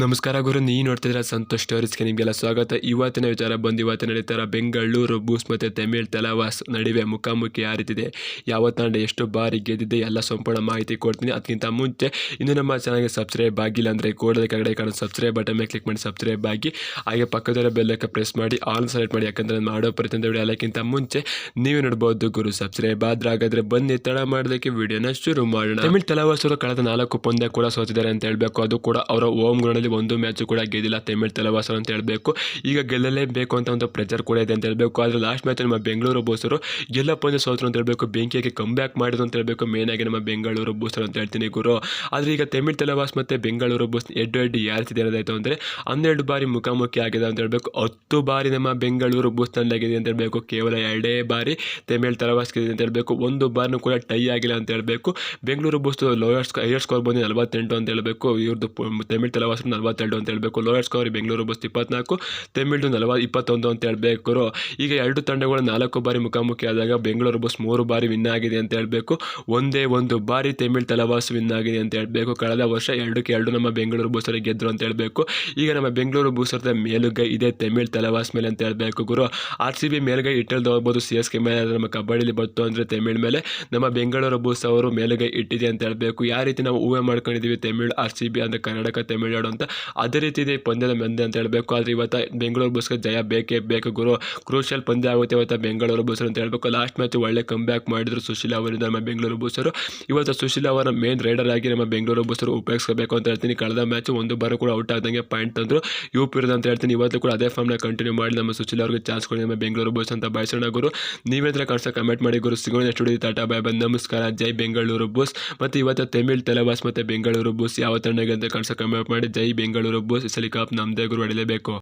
ನಮಸ್ಕಾರ ಗುರು, ನೀ ನೋಡ್ತಿದ್ರೆ ಸಂತೋಷ್ ಸ್ಟೋರೀಸ್ಗೆ ನಿಮಗೆಲ್ಲ ಸ್ವಾಗತ. ಇವತ್ತಿನ ವಿಚಾರ ಬಂದು ಇವತ್ತು ನಡೀತಾರ ಬೆಂಗಳೂರು, ಬೂಸ್ ಮತ್ತು ತಮಿಳ್ ತಲವಾಸ್ ನಡುವೆ ಮುಖಾಮುಖಿ ಯಾರಿತಿದೆ ಯಾವ ತಂಡ ಎಷ್ಟು ಬಾರಿ ಗೆದ್ದಿದೆ ಎಲ್ಲ ಸಂಪೂರ್ಣ ಮಾಹಿತಿ ಕೊಡ್ತೀನಿ. ಅದಕ್ಕಿಂತ ಮುಂಚೆ ಇನ್ನು ನಮ್ಮ ಚಾನಲ್ಗೆ ಸಬ್ಸ್ಕ್ರೈಬ್ ಆಗಿಲ್ಲ ಅಂದರೆ ಕೂಡಲೇ ಕಡೆ ಕಾಣೋ, ಸಬ್ಸ್ಕ್ರೈಬ್ ಬಟನ್ ಮೇಲೆ ಕ್ಲಿಕ್ ಮಾಡಿ, ಸಬ್ಸ್ಕ್ರೈಬ್ ಆಗಿ, ಹಾಗೆ ಪಕ್ಕದಲ್ಲೇ ಬೆಲ್ಲಕ್ಕೆ ಪ್ರೆಸ್ ಮಾಡಿ, ಆಲ್ ಸೆಲೆಕ್ಟ್ ಮಾಡಿ, ಯಾಕಂದರೆ ನಾನು ಮಾಡೋ ಪ್ರತಿಯೊಂದು ವಿಡಿಯೋ ಎಲ್ಲಕ್ಕಿಂತ ಮುಂಚೆ ನೀವು ನೋಡ್ಬೋದು ಗುರು, ಸಬ್ಸ್ಕ್ರೈಬ್ ಆದ್ರೆ ಹಾಗಾದರೆ ಬನ್ನಿ, ತಡ ಮಾಡೋದಕ್ಕೆ ವಿಡಿಯೋನ ಶುರು ಮಾಡೋಣ. ತಮಿಳ್ ತಲವಾಸರು ಕಳೆದ ನಾಲ್ಕು ಪಂದ್ಯ ಕೂಡ ಸೋತಿದ್ದಾರೆ ಅಂತ ಹೇಳಬೇಕು. ಅದು ಕೂಡ ಅವರ ಓಮ್ ಗ್ರೌಂಡಲ್ಲಿ ಒಂದು ಮ್ಯಾಚು ಕೂಡ ಗೆದ್ದಿಲ್ಲ. ತಮಿಳ್ ತಲವಾಸರು ಅಂತ ಹೇಳಬೇಕು. ಈಗ ಗೆಲ್ಲಲೇಬೇಕು ಅಂತ ಒಂದು ಪ್ರೆಜರ್ ಕೂಡ ಇದೆ ಅಂತ ಹೇಳಬೇಕು. ಆದರೆ ಲಾಸ್ಟ್ ಮ್ಯಾಚ್ ನಮ್ಮ ಬೆಂಗಳೂರು ಬೋಸರು ಎಲ್ಲ ಪಂದ್ಯ ಸೋತರು ಅಂತ ಹೇಳಬೇಕು. ಬೆಂಕಿಯಾಗಿ ಕಮ್ ಬ್ಯಾಕ್ ಮಾಡಿದ್ರು ಅಂತ ಹೇಳಬೇಕು. ಮೇನ್ ಆಗಿ ನಮ್ಮ ಬೆಂಗಳೂರು ಬೋಸರು ಅಂತ ಹೇಳ್ತೀನಿ ಗುರು. ಆದರೆ ಈಗ ತಮಿಳ್ ತಲವಾಸ್ ಮತ್ತು ಬೆಂಗಳೂರು ಬೋಸ್ ಎಡ್ಡು ಎಡ್ಡು ಯಾರಿಸಿದೆ ಅನ್ನೋದಾಯ್ತು ಅಂದರೆ ಹನ್ನೆರಡು ಬಾರಿ ಮುಖಾಮುಖಿ ಆಗಿದೆ ಅಂತ ಹೇಳ್ಬೇಕು. ಹತ್ತು ಬಾರಿ ನಮ್ಮ ಬೆಂಗಳೂರು ಬೋಸ್ ತಂಡಾಗಿದೆ ಅಂತ ಹೇಳಬೇಕು. ಕೇವಲ ಎರಡೇ ಬಾರಿ ತಮಿಳ್ ತಲವಾಸ್ ಗೆದ್ದಿದೆ ಅಂತ ಹೇಳಬೇಕು. ಒಂದು ಬಾರಿನೂ ಕೂಡ ಟೈ ಆಗಿಲ್ಲ ಅಂತ ಹೇಳಬೇಕು. Bengaluru Bose lower higher score ಬಂದು ನಲವತ್ತೆಂಟು ಅಂತ ಹೇಳಬೇಕು. ಇವ್ರದ್ದು ತಮಿಳ್ ತಲವಾಸ್ ನಲವತ್ತೆರಡು ಅಂತ ಹೇಳಬೇಕು. ಲೋಯರ್ ಸ್ಕೋರ್ ಬೆಂಗಳೂರು ಬಸ್ ಇಪ್ಪತ್ನಾಲ್ಕು ತಮಿಳು ನಲವ ಇಪ್ಪತ್ತೊಂದು ಅಂತ ಹೇಳಬೇಕು. ಈಗ ಎರಡು ತಂಡಗಳು ನಾಲ್ಕು ಬಾರಿ ಮುಖಾಮುಖಿ ಆದಾಗ ಬೆಂಗಳೂರು ಬಸ್ ಮೂರು ಬಾರಿ ವಿನ್ ಆಗಿದೆ ಅಂತ ಹೇಳಬೇಕು. ಒಂದೇ ಒಂದು ಬಾರಿ ತಮಿಳ್ ತಲವಾಸ್ ವಿನ್ ಆಗಿದೆ ಅಂತ ಹೇಳಬೇಕು. ಕಳೆದ ವರ್ಷ ಎರಡಕ್ಕೆ ಎರಡು ನಮ್ಮ ಬೆಂಗಳೂರು ಬೂಸರಿಗೆ ಗೆದ್ದರು ಅಂತ ಹೇಳಬೇಕು. ಈಗ ನಮ್ಮ ಬೆಂಗಳೂರು ಬೂಸರದ ಮೇಲುಗೈ ಇದೆ ತಮಿಳ್ ತಲವಾಸ್ ಮೇಲೆ ಅಂತ ಹೇಳಬೇಕು ಗುರು. ಆರ್ ಸಿ ಬಿ ಮೇಲುಗೈ ಇಟ್ಟಲ್ದು ಹೋಗ್ಬೋದು. ಸಿ ಎಸ್ ಕೆ ಮೇಲೆ ನಮ್ಮ ಕಬಡ್ಡಿಲಿ ಬಂತು ಅಂದರೆ ತಮಿಳ್ ಮೇಲೆ. ನಮ್ಮ ಬೆಂಗಳೂರು ಬಸ್ ಅವರು ಮೇಲುಗೈ ಇಟ್ಟಿದೆ ಅಂತ ಹೇಳಬೇಕು. ಯಾವ ರೀತಿ ನಾವು ಊಹೆ ಮಾಡ್ಕೊಂಡಿದ್ದೀವಿ? ತಮಿಳ್ ಆರ್ ಸಿ ಬಿ ಅಂದರೆ ಕರ್ನಾಟಕ, ತಮಿಳ್ನಾಡು ಅಂತ ಅದೇ ರೀತಿ ಇದೆ. ಪಂದ್ಯದ ಮಂದೆ ಅಂತ ಹೇಳಬೇಕು. ಆದರೆ ಇವತ್ತು ಬೆಂಗಳೂರು ಬಸ್ಗೆ ಜಯ ಬೇಕೇ ಬೇಕು ಗುರು. ಕ್ರೂಷಿಯಲ್ ಪಂದ್ಯ ಆಗುತ್ತೆ ಇವತ್ತು ಬೆಂಗಳೂರು ಬಸ್ಸರು ಅಂತ ಹೇಳಬೇಕು. ಲಾಸ್ಟ್ ಮ್ಯಾಚ್ ಒಳ್ಳೆ ಕಮ್ ಬ್ಯಾಕ್ ಮಾಡಿದ್ರು ಸುಶೀಲ್ ಅವರಿಂದ ನಮ್ಮ ಬೆಂಗಳೂರು ಬಸ್ಸರು ಇವತ್ತು ಸುಶೀಲ್ ಅವರ ಮೇನ್ ರೈಡರ್ ಆಗಿ ನಮ್ಮ ಬೆಂಗಳೂರು ಬಸ್ಸರು ಉಪಯೋಗಿಸಬೇಕು ಅಂತ ಹೇಳ್ತೀನಿ. ಕಳೆದ ಮ್ಯಾಚ್ ಒಂದು ಬಾರಿ ಕೂಡ ಔಟ್ ಆದಂಗೆ ಪಾಯಿಂಟ್ ತಂದ್ರು. ಯು ಅಂತ ಹೇಳ್ತೀನಿ. ಇವತ್ತು ಕೂಡ ಅದೇ ಫಾರ್ಮ್ನ ಕಂಟಿನ್ಯೂ ಮಾಡಿ ನಮ್ಮ ಸುಶೀಲ್ ಅವರಿಗೆ ಚಾನ್ಸ್ ಕೊಡಿ ನಮ್ಮ ಬೆಂಗಳೂರು ಬಸ್ ಅಂತ ಬಯಸೋಣ ಗುರು. ನೀವೇತ್ರ ಕಾಣಿಸ್ತಾ ಕಮೆಂಟ್ ಮಾಡಿ ಗುರು. ಸಿಗೋಣ ನೆಕ್ಸ್ಟ್ ವಿಡಿಯೋ ಟಾಟಾ ಬಾಯ್ ಬಂದ್. ನಮಸ್ಕಾರ. ಜೈ ಬೆಂಗಳೂರು ಬಸ್ ಮತ್ತು ಇವತ್ತು ತಮಿಳ್ ತಲೆಬಾಸ್ ಮತ್ತು ಬೆಂಗಳೂರು ಬಸ್ ಯಾವ ತಂಡಗೆ ಅಂತ ಕಾಣಿಸೋ ಕಮೆಂಟ್ ಮಾಡಿ. ಜೈ ಬೆಂಗಳೂರು ಬಸ್ ಈ ಸಲ ಕಪ್ ನಮ್ಮದೇ ಗುರು ಹೊಡಿಲೇಬೇಕು